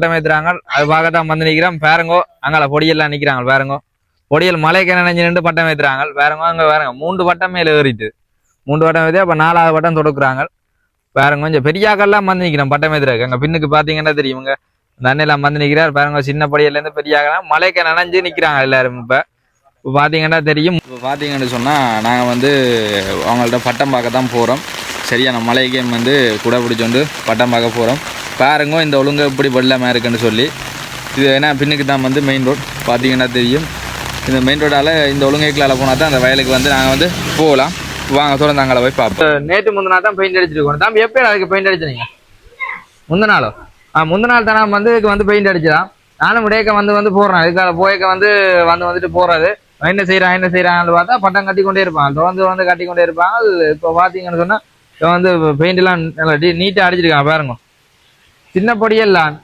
பட்டம் ஏத்துறாங்க அது பார்க்கத்தான் வந்து நிற்கிறோம் பேருங்கோ அங்கால பொடியெல்லாம் நிற்கிறாங்க பாருங்கோ. பொடியல் மலைக்கு நினைஞ்சு நின்று பட்டம் ஏத்துறாங்க. பாருங்க அங்கே பாருங்க. மூன்று பட்டம் மேலே ஏறிட்டு. மூன்று பட்டம் ஏற்றி அப்போ நாலாவது பட்டம் தொடுக்குறாங்க. பாருங்க கொஞ்சம் பெரியாக்கள்லாம் வந்து நிற்கிறோம் பட்டம் ஏத்துறாங்க அங்கே பின்னுக்கு பார்த்தீங்கன்னா தெரியும்? அந்த அண்ணெல்லாம் வந்து நிற்கிறார் பாருங்க சின்ன படியிலேருந்து பெரியாக்கெல்லாம் மலைக்கு நனைஞ்சு நிக்கிறாங்க எல்லாரும் இப்போ. இப்போ பார்த்தீங்கன்னா தெரியும்? இப்போ பார்த்தீங்கன்னு சொன்னால் நாங்கள் வந்து அவங்கள்ட்ட பட்டம் பார்க்க தான் போகிறோம் சரியான மலைக்கே வந்து குடை பிடிச்சோண்டு பட்டம் பார்க்க போகிறோம் பாருங்க இந்த ஒழுங்கு இப்படி வெள்ளமாக இருக்குன்னு சொல்லி. இது ஏன்னா பின்னுக்கு தான் வந்து மெயின் ரோட் பார்த்தீங்கன்னா தெரியும். இந்த மெயின் ரோடால் இந்த ஒழுங்கைக்குள்ளால போனால் தான் அந்த வயலுக்கு வந்து நாங்கள் வந்து போகலாம். வாங்க தொடர்ந்து அங்கே போய் பார்ப்போம். நேற்று முந்தினா தான் பெயிண்ட் அடிச்சிருக்கோம். தான் எப்போ அதுக்கு பெயிண்ட் அடிச்சிருங்க முந்த நாளோ? ஆ முந்த நாள் வந்து இதுக்கு வந்து பெயிண்ட் அடிச்சுதான் நானும் விடையக்க வந்து வந்து போடுறேன். இதுக்காக போயக்க வந்து வந்து வந்துட்டு போறது என்ன செய்கிறான் என்ன செய்கிறான்னு பார்த்தா பட்டம் கட்டி கொண்டே இருப்பான். தொடர்ந்து வந்து கட்டி கொண்டே இருப்பாங்க இப்போ பார்த்தீங்கன்னு சொன்னால் இப்போ வந்து பெயிண்ட்லாம் நல்லா நீட்டாக அடிச்சிருக்கான் பாருங்க. சின்ன பொடியெல்லாம்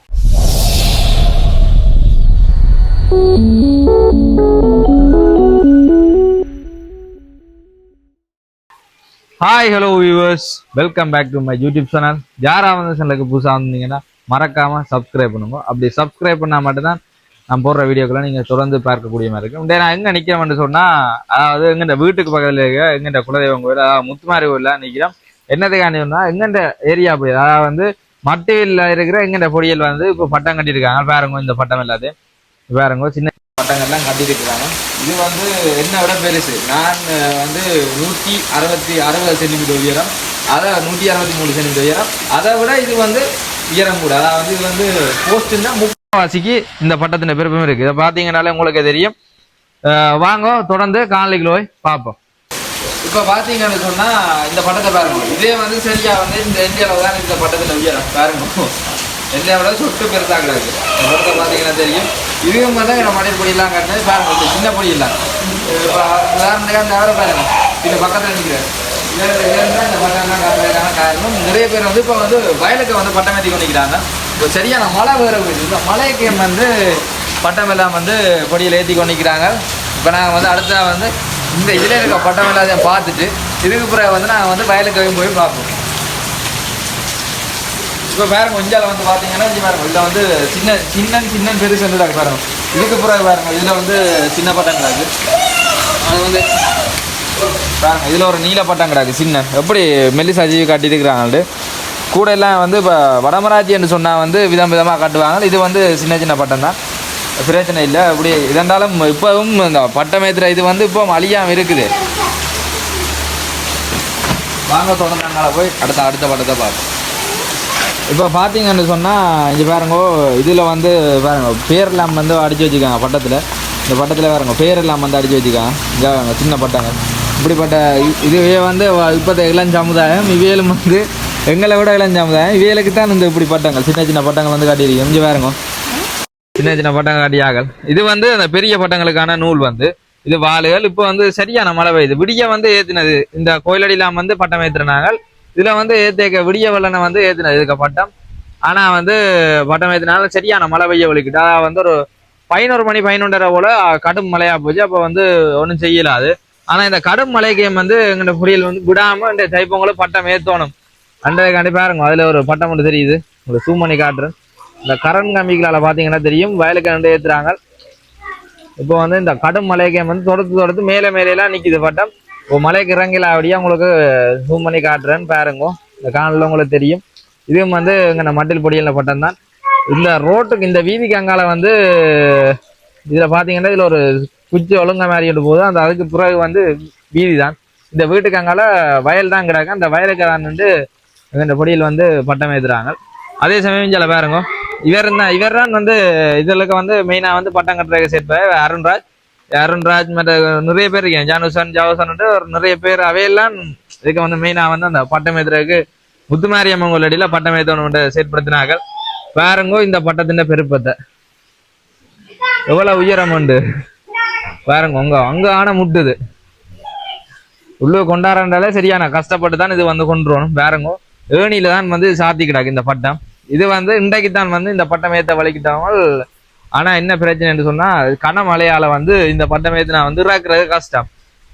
hi hello viewers welcome back to my YouTube channel யாரா சேனலுக்கு புதுசாக வந்தீங்கன்னா மறக்காம சப்ஸ்கிரைப் பண்ணுங்க. அப்படி சப்ஸ்கிரைப் பண்ணால் மட்டும்தான் நான் போடுற வீடியோக்கெல்லாம் நீங்கள் தொடர்ந்து பார்க்கக்கூடிய மாதிரி இருக்கும். டே நான் எங்கே நிற்கிறேன் சொன்னால் அதாவது எங்கிட்ட வீட்டுக்கு பக்கத்தில் இருக்க எங்கிட்ட குலதெய்வம் கோயில் அதாவது முத்துமாரி கோயிலில் நிற்கிறோம் என்னதுக்காண்டி சொன்னால் எங்கிட்ட ஏரியா போய் அதாவது வந்து மட்டையில் இருக்கிற எங்கிட்ட பொடியல் வந்து இப்போ பட்டம் கட்டியிருக்காங்க. பாருங்க இந்த பட்டம் இல்லாது. பாருங்க சின்ன பட்டங்கள்லாம் கட்டியிருக்கிறாங்க. இது வந்து என்ன விட பெருசு? நான் வந்து நூற்றி அறுபத்தி அறுபது சென்டிமீட்டர் உயரம் அதை நூற்றி அறுபத்தி மூணு சென்டிமீட்டர் உயரம். அதை விட இது வந்து உயரம் கூட. அதாவது இது வந்து போஸ்ட்டுன்னா முக்கால்வாசிக்கு இந்த பட்டத்தின் பெருப்பும் இருக்குது இதை பார்த்தீங்கனாலே உங்களுக்கு தெரியும். வாங்க தொடர்ந்து காலைக்குள்ள போய் பார்ப்போம். இப்போ பார்த்தீங்கன்னு சொன்னால் இந்த பட்டத்தை பாருங்க. இதே வந்து சரியா வந்து இந்த இந்தியாவில் தான் இந்த பட்டத்தில் உயரம் பாருங்க. இந்தியாவில் சொட்டு பெருசாக கிடக்கு இந்த படத்தை பார்த்தீங்கன்னா தெரியும். இதுவும் வந்து நம்ம மடல் பொடியெல்லாம் கட்டினது பாருங்க. இந்த சின்ன பொடியெல்லாம் இப்போ உதாரணத்துக்கு அந்த அவரை பாருங்க. இந்த பக்கத்தில் நிற்கிறார் இந்த பட்டம்லாம் காட்டுறதுக்கான காரணம். நிறைய பேர் வந்து இப்போ வந்து வயலுக்கு வந்து பட்டம் ஏற்றி கொண்டிருக்கிறாங்க. இப்போ சரியான மழை வேறு இந்த மழைக்கு வந்து பட்டம் எல்லாம் வந்து பொடியில் ஏற்றி கொண்டிருக்கிறாங்க. இப்போ நாங்கள் வந்து அடுத்த வந்து இந்த இதில் இருக்க பட்டம் எல்லாத்தையும் பார்த்துட்டு இதுக்கு பிறகு வந்து நாங்கள் வந்து வயலுக்கு போய் பார்ப்போம். இப்போ பாருங்க கொஞ்சால் வந்து பார்த்தீங்கன்னா இங்கே பாருங்க இதில் வந்து சின்ன சின்ன சின்ன பெருசு வந்து பாருங்க. இதுக்கு பிறகு பாருங்க இதில் வந்து சின்ன பட்டம் கிடாது. அது வந்து பாருங்க இதில் ஒரு நீல பட்டம் கிடாது சின்ன. எப்படி மெல்லிசா ஜீவி காட்டியிருக்கிறாங்க கூட எல்லாம் வந்து இப்போ வடமராட்சின்னு சொன்னால் வந்து விதம் விதமாக காட்டுவாங்க. இது வந்து சின்ன சின்ன பட்டம் தான். பிரச்சனை இல்லை. அப்படி இதென்றாலும் இப்போவும் இந்த பட்டமேத்திர இது வந்து இப்போ அழியாமல் இருக்குது. வாங்க தொடர்ந்தாங்களா போய் அடுத்த அடுத்த படத்தை பார்ப்போம். இப்போ பார்த்தீங்கன்னு சொன்னால் இங்கே பாருங்க இதில் வந்து பாருங்க பேரெல்லாம் வந்து அடித்து வச்சுருக்காங்க பட்டத்தில். இந்த பட்டத்தில் பாருங்க பேரெல்லாம் வந்து அடித்து வச்சுருக்காங்க. இங்கே சின்ன பட்டங்க இப்படிப்பட்ட இதுவே வந்து வ- இப்போத்த இளம் சமுதாயம் இவையிலும் வந்து எங்களை விட இளம் சமுதாயம் இவைகளுக்கு தான் இந்த இப்படி பட்டங்கள் சின்ன சின்ன பட்டங்கள் வந்து காட்டியிருக்கோம் இங்கே பாருங்க சின்ன சின்ன பட்டங்கள் இது வந்து அந்த பெரிய பட்டங்களுக்கான நூல் வந்து. இது வாளுகள். இப்போ வந்து சரியான மழை பெய்யுது விடிய வந்து ஏத்தினது. இந்த கோயிலடிலாம் வந்து பட்டம் ஏத்துனாங்க இதுல வந்து ஏத்தேக்க விடிய வல்லனை வந்து ஏத்தினது. இதுக்கு பட்டம். ஆனா வந்து பட்டம் ஏத்தினால சரியான மழை பெய்ய ஒழிக்கிட்டு அதாவது வந்து ஒரு பதினோரு மணி பதினொன்றரை போல கடும் மழையா போச்சு. அப்போ வந்து ஒன்றும் செய்யலாது. ஆனா இந்த கடும் மழை கேம் வந்து எங்கள்ட புரியல் வந்து விடாம இந்த தைப்பொங்கலும் பட்டம் ஏத்தணும். கண்டிப்பா பாருங்க அதுல ஒரு பட்டம் ஒன்று தெரியுது. உங்களுக்கு சூம் பண்ணி காட்டுறேன். இந்த கரண் கம்பிகளால் பார்த்தீங்கன்னா தெரியும்? வயலுக்கு நண்டு ஏற்றுறாங்க இப்போ வந்து இந்த கடும் மலைக்கே வந்து தொடர்ந்து தொடர்ந்து மேலே மேலேலாம் நிற்கிது பட்டம். இப்போ மலைக்கு இறங்கல அப்படியே உங்களுக்கு ஜூம் பண்ணி காட்டுறேன்னு பாருங்க. இந்த காணல உங்களுக்கு தெரியும். இதுவும் வந்து இங்கே மட்டில் பொடியில் பட்டம் தான் இந்த ரோட்டுக்கு இந்த வீதிக்கு அங்கால வந்து இதில் பார்த்தீங்கன்னா இதில் ஒரு குச்சி ஒழுங்க மாதிரி போது அந்த அதுக்கு பிறகு வந்து வீதி தான் இந்த வீட்டுக்கு அங்கால வயல் தான் கிடக்கு. அந்த வயலுக்கு தான் வந்து இந்த பொடியில் வந்து பட்டம் ஏற்றுறாங்க அதே சமயம் சில பாருங்க. இவர் தான் இவர் தான் வந்து இதுலக்கு வந்து மெயினாக வந்து பட்டம் கட்டுறதுக்கு சேர்ப்பார் அருண்ராஜ். அருண்ராஜ் மற்ற நிறைய பேர் இருக்கேன் ஜானுசன் ஜாவசன் ஒரு நிறைய பேர் அவையெல்லாம் இதுக்கு வந்து மெயினா வந்து அந்த பட்டம் ஏத்துறதுக்கு முத்துமாரியம்மன் கோயிலடியில் பட்டம் ஏற்றணும் செயற்படுத்தினார்கள். பாருங்கோ இந்த பட்டத்தின் பெருப்பத்தை. எவ்வளவு உயரம் உண்டு. பாருங்க உங்க அங்க ஆன முட்டுது. உள்ள கொண்டாடுறாலே சரியான கஷ்டப்பட்டு தான் இது வந்து கொண்டுருவோம் வரணும். பாருங்க ஏணியில தான் வந்து சாத்தி கிடாக்கு இந்த பட்டம். இது வந்து இன்றைக்கு தான் வந்து இந்த பட்டம் ஏற்ற வலிக்கிட்டாமல் ஆனால் என்ன பிரச்சனை என்று கன கனமழையால் வந்து இந்த பட்டம் ஏத்தினா வந்து இறக்குறது கஷ்டம்.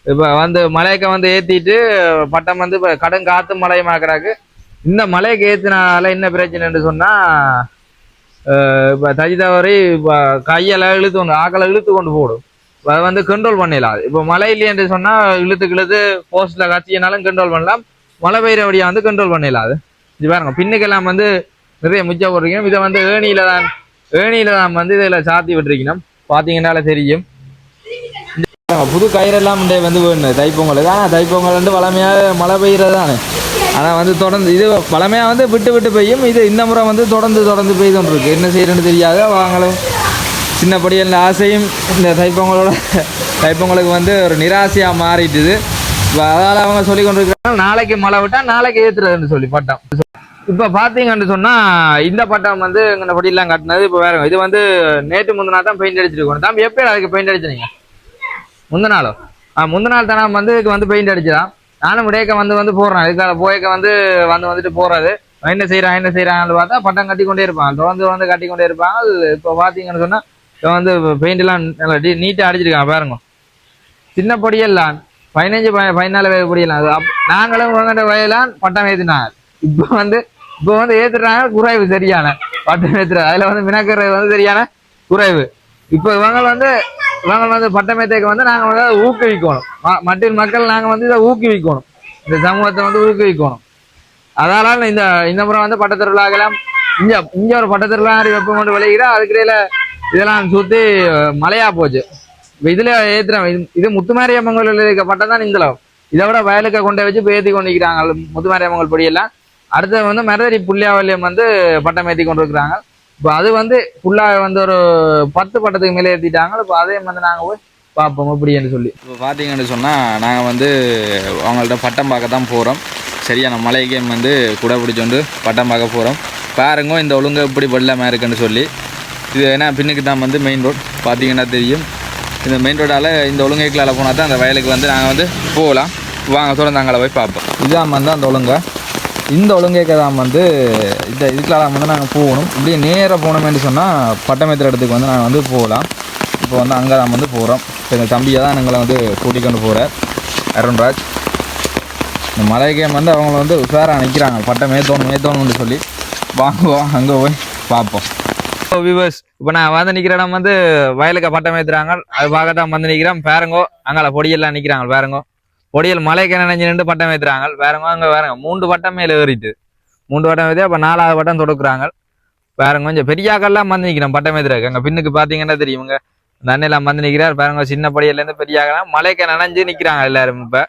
இப்போ வந்து மலைக்க வந்து ஏற்றிட்டு பட்டம் வந்து இப்போ கடன் காற்று மழையுமாக்குறாக்கு இந்த மலைக்கு ஏற்றினால என்ன பிரச்சனைன்னு சொன்னால் இப்போ தஜி தவறி இப்போ கையில் இழுத்து கொண்டு ஆக்களை இழுத்து கொண்டு போடும். அதை வந்து கண்ட்ரோல் பண்ணிடலாம் இப்போ மழை இல்லையென்று சொன்னால் இழுத்துக்கு இழுத்து போஸ்ட்டில் கத்தியனாலும் கண்ட்ரோல் பண்ணலாம். மழை பெய்கிற வழியாக வந்து கண்ட்ரோல் பண்ணிடலாம் அது. இது பாருங்க பின்னுக்கெல்லாம் வந்து நிறைய முச்சா போட்டிருக்கணும் இதை வந்து ஏணியில தான் ஏணியில தான் வந்து இதில் சாத்தி விட்டுருக்கணும். பார்த்தீங்கன்னால தெரியும். புது கயிறெல்லாம் முன்னே வந்து வேணும் தைப்பொங்கலுக்கு ஆனால் தைப்பொங்கல் வந்து வளமையாக மழை பெய்கிறது தானே ஆனால் வந்து தொடர்ந்து இது பழமையாக வந்து விட்டு விட்டு பெய்யும். இது இந்த முறை வந்து தொடர்ந்து தொடர்ந்து பெய்துன்னு என்ன செய்யறேன்னு தெரியாது. வாங்களும் சின்னப்படியில் ஆசையும் இந்த தைப்பொங்கலோட தைப்பொங்கலுக்கு வந்து ஒரு நிராசையாக மாறிட்டுது. இப்போ அதால் அவங்க சொல்லி கொண்டிருக்கிறாங்க நாளைக்கு மழை விட்டால் நாளைக்கு ஏற்றுறதுன்னு சொல்லி பட்டம். இப்போ பார்த்தீங்கன்னு சொன்னால் இந்த பட்டம் வந்து இந்த படியெல்லாம் கட்டினது இப்போ வேற இது வந்து நேற்று முந்தினா தான் பெயிண்ட் அடிச்சிருக்கோம். தான் எப்போ அதுக்கு பெயிண்ட் அடிச்சிருங்க. முந்த நாளோ? ஆ முந்த நாள் தானே வந்து இதுக்கு வந்து பெயிண்ட் அடிச்சுதான். நானும் விடையக்க வந்து வந்து போடுறேன். இதுக்காக போயக்க வந்து வந்து வந்துட்டு போறது என்ன செய்யறான் என்ன செய்கிறாங்கன்னு பார்த்தா பட்டம் கட்டி கொண்டே இருப்பான். தொடர்ந்து வந்து கட்டி கொண்டே இருப்பாங்க அது இப்போ பார்த்தீங்கன்னு சொன்னா இப்போ வந்து பெயிண்ட் எல்லாம் நல்லா நீட்டாக அடிச்சிருக்கான் பாருங்க. சின்ன பொடியெல்லாம் பதினஞ்சு பதினாலு வயது பொடியெல்லாம். அது நாங்களும் உங்கள்கிட்ட வயலாம் பட்டம் ஏற்றினாங்க இப்போ வந்து இப்போ வந்து ஏத்துறாங்க குறைவு சரியான. பட்டம் ஏத்துறது அதுல வந்து மினக்கிறது வந்து சரியான குறைவு. இப்போ இவங்க வந்து இவங்க வந்து பட்டமேத்தைக்கு வந்து நாங்க வந்து அதை ஊக்குவிக்கணும். ம- மட்டின் மக்கள் நாங்க வந்து இதை ஊக்குவிக்கணும். இந்த சமூகத்தை வந்து ஊக்குவிக்கணும். அதனால இந்த இந்த முறை வந்து பட்டத்திருவிழாக்கெல்லாம் இங்க இங்க ஒரு பட்டத்திருவிழா வெப்பம் கொண்டு விளையிட அதுக்கிடையில இதெல்லாம் சுத்தி மலையா போச்சு. இதுல ஏத்துறோம் இது- இது கோயிலில் இருக்க பட்டம் தான் இந்த இதை விட வயலுக்கு கொண்டு வச்சு இப்போ ஏற்றி கொண்டு இருக்கிறாங்க முத்துமாரியம்மன் கோயில் அடுத்தது வந்து மரதடி புள்ளியாவல்யம் வந்து பட்டம் ஏற்றி கொண்டு இருக்கிறாங்க இப்போ அது வந்து ஃபுல்லாக வந்து ஒரு பத்து பட்டத்துக்கு மேலே ஏற்றிட்டாங்க இப்போ அதையும் வந்து நாங்கள் போய் பார்ப்போம் இப்படின்னு சொல்லி. இப்போ பார்த்தீங்கன்னு சொன்னால் நாங்கள் வந்து அவங்கள்ட்ட பட்டம் பார்க்க தான் போகிறோம் சரியான மலை கேம் வந்து குடை பிடிச்சோண்டு பட்டம் பார்க்க போகிறோம் பாருங்க இந்த ஒழுங்கு இப்படி வெள்ளமாக இருக்குன்னு சொல்லி. இது ஏன்னா பின்னுக்கு தான் வந்து மெயின் ரோட் பார்த்தீங்கன்னா தெரியும். இந்த மெயின் ரோடால் இந்த ஒழுங்கைக்குள்ளால போனால் தான் அந்த வயலுக்கு வந்து நாங்கள் வந்து போகலாம். வாங்க தொடர்ந்து அங்கே போய் பார்ப்போம். இதான் வந்து அந்த ஒழுங்கை. இந்த ஒழுங்கேக்க தான் வந்து இந்த இதுக்குள்ள வந்து நாங்கள் போகணும். இப்படியே நேராக போனோம்னு சொன்னால் பட்டமேத்திர இடத்துக்கு வந்து நாங்கள் வந்து போகலாம். இப்போ வந்து அங்கே தான் வந்து போகிறோம் இப்போ எங்கள் தம்பியை தான் எங்களை வந்து கூட்டிக் கொண்டு போகிறார் அருண்ராஜ் இந்த மலை கேம் வந்து அவங்கள வந்து உஷாராக நிற்கிறாங்க பட்டம் ஏற்றணும் மேத்தோணும்னு சொல்லி வாங்குவோம் அங்கே போய் பார்ப்போம். வியூவர்ஸ் இப்போ நான் வந்து நிற்கிற இடம் வந்து வயலுக்கு பட்டம் ஏற்றுறாங்க அது பார்க்க தான் வந்து நிற்கிறேன் பேருங்கோ அங்கே பொடியெல்லாம் நிற்கிறாங்க பேருங்கோ. பொடியல் மலைக்கு நினைஞ்சு நின்று பட்டம் ஏற்றுறாங்க வேறங்க அங்கே வேறங்க மூன்று பட்டம் மேலே ஏறிட்டு. மூன்று பட்டம் ஏற்றி அப்போ நாலாவது பட்டம் தொடுக்குறாங்க. வேறங்க கொஞ்சம் பெரியாக்கள்லாம் வந்து நிற்கிறோம் பட்டம் ஏற்றுறாங்க அங்கே பின்னுக்கு பார்த்தீங்கன்னா தெரியுங்க இங்கே அண்ணெல்லாம் வந்து நிற்கிறார் பாருங்க சின்ன படியிலேருந்து பெரியாக்கலாம் மலைக்கு நினைஞ்சு நிற்கிறாங்க எல்லாரும் இப்போ.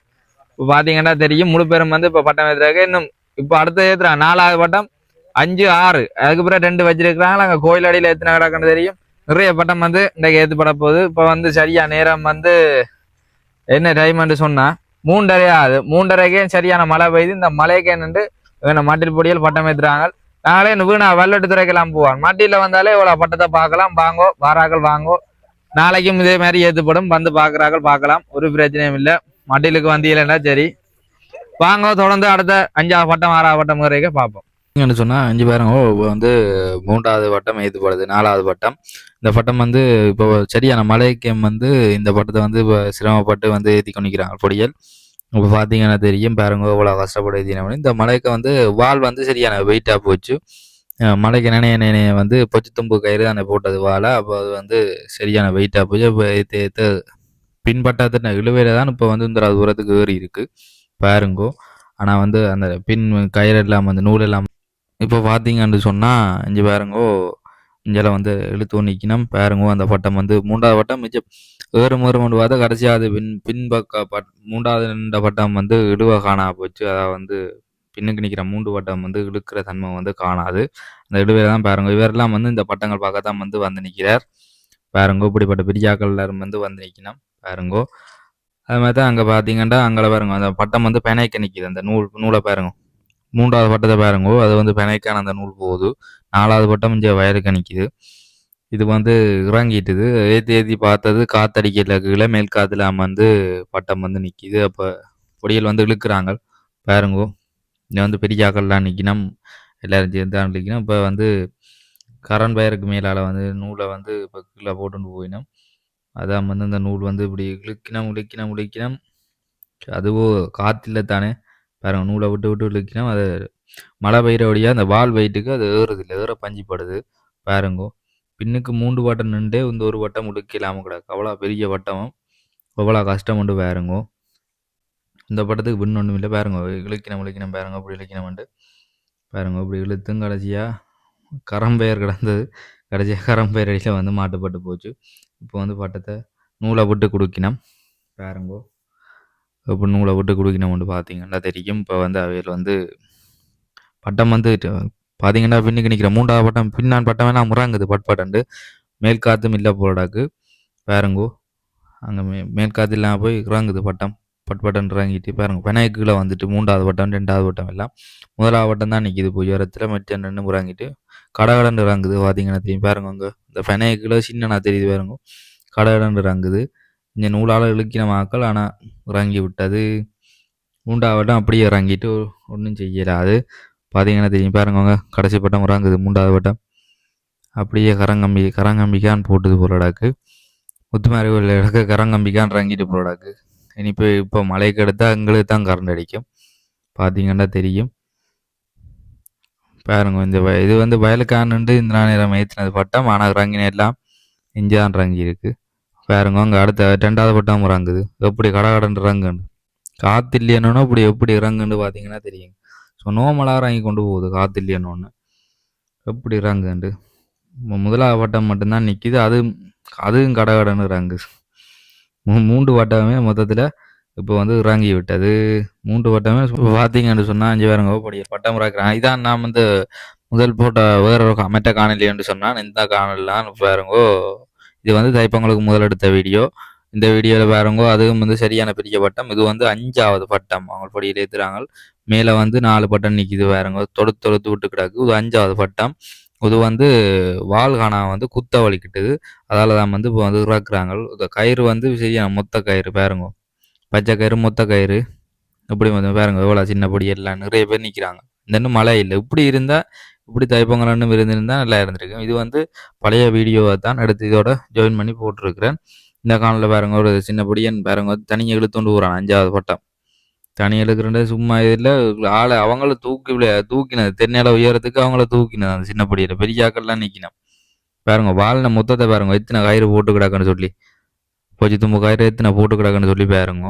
இப்போ பார்த்தீங்கன்னா தெரியும்? முழு பேரும் வந்து இப்போ பட்டம் ஏற்றுறாங்க இன்னும் இப்போ அடுத்த ஏற்றுறாங்க நாலாவது பட்டம் அஞ்சு ஆறு. அதுக்கு ரெண்டு வச்சிருக்கிறாங்க அங்கே கோயில் அடியில் எத்தனை கிடக்குன்னு தெரியும். நிறைய பட்டம் வந்து இன்றைக்கு ஏற்றுப்பட போகுது. இப்போ வந்து சரியா நேரம் வந்து என்ன டைம்னு சொன்னால் மூன்றரை ஆகுது மூன்றரைக்கே சரியான மழை பெய்யுது இந்த மழைக்கே நின்று இவனை மட்டில் பொடியில் பட்டம் ஏற்றுறாங்க. நாங்களே வீணா வெள்ளட்டு துறைக்கெல்லாம் போவான் மட்டியில் வந்தாலே இவ்வளோ பட்டத்தை பார்க்கலாம். வாங்கோ வாராக்கள் வாங்கோ. நாளைக்கும் இதே மாதிரி ஏற்றுப்படும் வந்து பார்க்குறாக்கள் பார்க்கலாம். ஒரு பிரச்சனையும் இல்லை. மட்டிலுக்கு வந்தீங்கன்னா சரி. வாங்க தொடர்ந்து அடுத்த அஞ்சாவது பட்டம் ஆறாவது பட்டம் வரைக்கும் பார்ப்போம். என்னன்னு சொன்னால் அஞ்சு பேருங்க வந்து மூன்றாவது வட்டம் ஏற்றுப்படுது நாலாவது வட்டம். இந்த பட்டம் வந்து இப்போ சரியான மலைக்கம் வந்து இந்த பட்டத்தை வந்து இப்போ சிரமப்பட்டு வந்து ஏற்றி கொண்டிருக்கிறாங்க பொடியல் இப்போ பார்த்தீங்கன்னா தெரியும் பாருங்க இவ்வளோ கஷ்டப்பட்டு ஏற்றினோம் இந்த மலைக்கு வந்து வால் வந்து சரியான வெயிட்டாக போச்சு. மலைக்கு நினைய நினைய வந்து பொச்சு தும்பு கயிறு தானே போட்டது வாழை அப்போ அது வந்து சரியான வெயிட்டாக போச்சு. இப்போ ஏற்று ஏற்று பின்பட்டத்தின இழுவையில் தான் இப்போ வந்து இந்த தூரத்துக்கு ஏறி இருக்குது பாருங்கோ. ஆனால் வந்து அந்த பின் கயிறு வந்து அந்த நூல் எல்லாம் இப்போ பார்த்தீங்கன்னு சொன்னால் இங்கே பாருங்கோ இங்கே வந்து இழுத்து நிற்கணும் பாருங்கோ அந்த பட்டம் வந்து மூன்றாவது பட்டம் மிச்சம் வேறு ஏறும் கொண்டு பார்த்தா கடைசியாக அது பின் பின்பக்க பட் மூன்றாவது நின்ற பட்டம் வந்து இழுவ காணா போச்சு. அதை வந்து பின்னுக்கு நிற்கிற மூன்று பட்டம் வந்து இழுக்கிற தன்மை வந்து காணாது. அந்த இழுவையில் தான் பாருங்க இவரெல்லாம் வந்து இந்த பட்டங்கள் பார்க்க தான் வந்து வந்து நிற்கிறார் பாருங்கோ இப்படிப்பட்ட பிரியாக்கள் வந்து வந்து நிற்கணும் பாருங்கோ அது மாதிரி தான் அங்கே பார்த்தீங்கன்னா அங்கே பாருங்க அந்த பட்டம் வந்து பெனைக்க நிற்கிது அந்த நூல் நூலை பாருங்க. மூன்றாவது பட்டத்தை பாருங்கோ. அது வந்து பெனைக்கான அந்த நூல் போகுது. நாலாவது பட்டம் இங்கே வயலுக்கு நிற்கிது இது வந்து இறங்கிட்டுது. ஏற்றி ஏற்றி பார்த்தது காத்தடிக்கல கீழே மேல் காத்துல வந்து பட்டம் வந்து நிற்கிது அப்போ பொடியல் வந்து இழுக்கிறாங்க. பாருங்கோ. இங்கே வந்து பெரியாக்கள்லாம் நிற்கணும் எல்லாரும் சேர்ந்து தான் நிற்கணும் இப்போ வந்து கரண் பயருக்கு மேலால் வந்து நூலை வந்து இப்போ கீழே போட்டுட்டு போயினோம். அதான் வந்து இந்த நூல் வந்து இப்படி இழுக்கினம் இழுக்கினம் இழுக்கினம். அதுவோ காற்றில் தானே. பாருங்கள் நூலை விட்டு விட்டு இழுக்கினம் அது மழை பெய்கிற வழியாக அந்த வால் வெயிட்டுக்கு அது ஏறுது இல்லை ஏற பஞ்சிப்படுது. பாருங்கோ பின்னுக்கு மூன்று வட்டம் நின்று இந்த ஒரு வட்டம் முடுக்க இல்லாமல் கிடக்கு. அவ்வளோ பெரிய வட்டமும் அவ்வளோ கஷ்டம் உண்டு பாருங்கோ. இந்த பட்டத்துக்கு பின் ஒன்றும் இல்லை. பாருங்க இழுக்கினம் இழுக்கினம் பாருங்க அப்படி இழுக்கினம்ண்டு பாருங்க இப்படி இழுத்தும் கடைசியாக கரம்பெயர் கிடந்தது. கடைசியாக கரம்பெயர் அடியில் வந்து மாட்டுப்பட்டு போச்சு. இப்போ வந்து பட்டத்தை நூலை விட்டு கொடுக்கினோம். பாருங்கோ. இப்போ நூலை விட்டு கொடுக்கணும்னு பார்த்தீங்கன்னா தெரியும். இப்போ வந்து அவையில் வந்து பட்டம் வந்து பார்த்தீங்கன்னா பின்னுக்கு நிற்கிற மூன்றாவது பட்டம் பின்னான் பட்டம் எல்லாம் முறாங்குது பட்பாட்டண்டு மேல் காத்தும் இல்லை போலடாக்கு பாருங்கோ அங்கே மே மேல் காத்து இல்லாமல் போய் இறங்குது பட்டம். பட் பட்டன் இறங்கிட்டு பாருங்க. பெனாய்க்குள்ளே வந்துட்டு மூன்றாவது பட்டம் ரெண்டாவது பட்டம் எல்லாம் முதலாவது பட்டம் தான் நிற்கிது போய் உரத்தில் மற்ற ரெண்டு இறங்கிட்டு கடகடன் இறங்குது. பார்த்தீங்கன்னா தெரியும். பாருங்க அங்கே. இந்த பெனாய்க்குள்ள சின்னனா தெரியுது பாருங்க. கடகடன் இறங்குது. இந்த நூலால் இழுக்கின மாக்கள் ஆனால் இறங்கி விட்டது. மூன்றாவட்டம் அப்படியே இறங்கிட்டு ஒன்றும் செய்யலாது பார்த்தீங்கன்னா தெரியும்? பாருங்க கடைசி பட்டம் இறங்குது. மூன்றாவது வட்டம். அப்படியே கரங்கம்பி கரங்கம்பிக்கான் போட்டுது போலடாக்கு முத்துமாரி உள்ள இடக்கு கரங்கம்பிக்கான் இறங்கிட்டு போலடாக்கு இனி இப்போ இப்போ மழைக்கு எடுத்தால் எங்களுக்கு தான் கரண்ட் அடிக்கும். பார்த்தீங்கன்னா தெரியும். பாருங்க இந்த வய- இது வந்து வயலுக்கானுண்டு இந்த நேரம் ஏற்றினது பட்டம் ஆனால் இறங்கின எல்லாம் இஞ்சான் இறங்கி இருக்குது பாருங்க அங்கே அடுத்த ரெண்டாவது பட்டம் இறங்குது. எப்படி கடகடன் இறங்குன்னு. காற்று இல்லையனோன்னா இப்படி எப்படி இறங்குன்னு பார்த்தீங்கன்னா தெரியும். ஸோ நோமலாக இறங்கி கொண்டு போகுது காற்று இல்லையனோன்னு எப்படி இறங்குண்டு முதலாவது வட்டம் மட்டும்தான் நிற்கிது அது அதுவும் கடகடன்னு இறங்கு. மூன்று வட்டமே மொத்தத்தில் இப்போ வந்து இறங்கி விட்டது. மூன்று வட்டமே பார்த்தீங்கன்னு சொன்னால் அஞ்சு பேருங்க படி பட்டம் இறக்குறாங்க. இதான் நான் வந்து முதல் போட்ட வேற ஒரு கா- மற்ற காணொலின்னு சொன்னால் இந்த காணொலிலாம் பாருங்கோ இது வந்து தைப்பொங்கலுக்கு முதலெடுத்த வீடியோ. இந்த வீடியோவில் பாருங்கோ அதுவும் வந்து சரியான பிரிக்க பட்டம். இது வந்து அஞ்சாவது பட்டம். அவங்க படியில் ஏற்றுறாங்க மேலே வந்து நாலு பட்டம் நிற்கிது பாருங்க. தொடுத்து தொடுத்து விட்டு கிடக்கு. இது அஞ்சாவது பட்டம். இது வந்து வால்கானா வந்து குத்த வலிக்கிட்டுது அதால தான் வந்து இப்போ வந்து இறக்குறாங்க. இந்த கயிறு வந்து சரியான மொத்த கயிறு பாருங்க. பச்சை கயிறு மொத்த கயிறு. இப்படி வந்து பாருங்க எவ்வளோ சின்ன பொடி எல்லாம் நிறைய பேர் நிற்கிறாங்க இந்த மழை இல்லை. இப்படி இருந்தால் இப்படி தைப்பொங்கலன்னு இருந்திருந்தால் நல்லா இருந்திருக்கும். இது வந்து பழைய வீடியோவை தான் எடுத்து இதோட ஜாயின் பண்ணி போட்டிருக்கிறேன். இந்த காலில் பாருங்க ஒரு சின்ன பொடியன் பாருங்க தனியை இழுத்துண்டு போகிறான் அஞ்சாவது பட்டம். தனி இழுக்கிறேன் சும்மா இதில் ஆளை அவங்கள தூக்கி தூக்கினது தென்னையில உயரத்துக்கு அவங்கள தூக்கினது அந்த சின்ன பொடியில் பெரிய ஆக்கள்லாம் நிற்கினோம் பாருங்க வாழ்ன மொத்தத்தை பாருங்க எத்தனை கயிறு போட்டு கிடக்குன்னு சொல்லி. போச்சு தும்பு கயிறு எத்தனை போட்டு கிடக்குன்னு சொல்லி பாருங்க.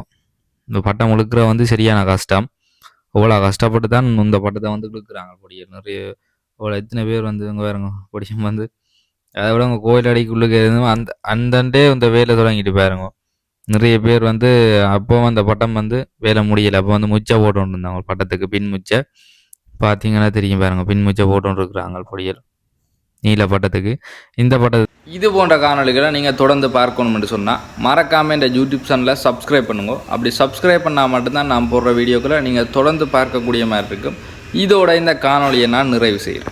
இந்த பட்டம் முழுக்கிற வந்து சரியான கஷ்டம். அவ்வளோ கஷ்டப்பட்டு தான் இந்த பட்டத்தை வந்து இழுக்கிறாங்க பொடியை நிறைய அவ்வளோ எத்தனை பேர் வந்து இங்கே பாருங்க பொடியும் வந்து அதை விட உங்கள் கோயில் அடிக்குள்ளுக்கு எதுவும் அந்த அந்தண்டே இந்த வேலை தொடங்கிட்டு பாருங்க. நிறைய பேர் வந்து அப்போ அந்த பட்டம் வந்து வேலை முடியலை. அப்போ வந்து முச்சை போட்டுட்டு இருந்தாங்க. பட்டத்துக்கு பின் முச்சை. பார்த்தீங்கன்னா தெரியும் பாருங்க பின் முச்சை போட்டுட்டு இருக்கிறாங்க பொடியல் நீல பட்டத்துக்கு. இந்த பட்டத்து இது போன்ற காணொளிகளை நீங்கள் தொடர்ந்து பார்க்கணும்னு சொன்னால் மறக்காமல் இந்த யூடியூப் சேனலை சப்ஸ்கிரைப் பண்ணுங்க. அப்படி சப்ஸ்கிரைப் பண்ணால் மட்டும்தான் நான் போடுற வீடியோக்களை நீங்கள் தொடர்ந்து பார்க்கக்கூடிய மாதிரி இருக்கும். இதோட இந்த காணொளியை நான் நிறைவு செய்கிறேன்.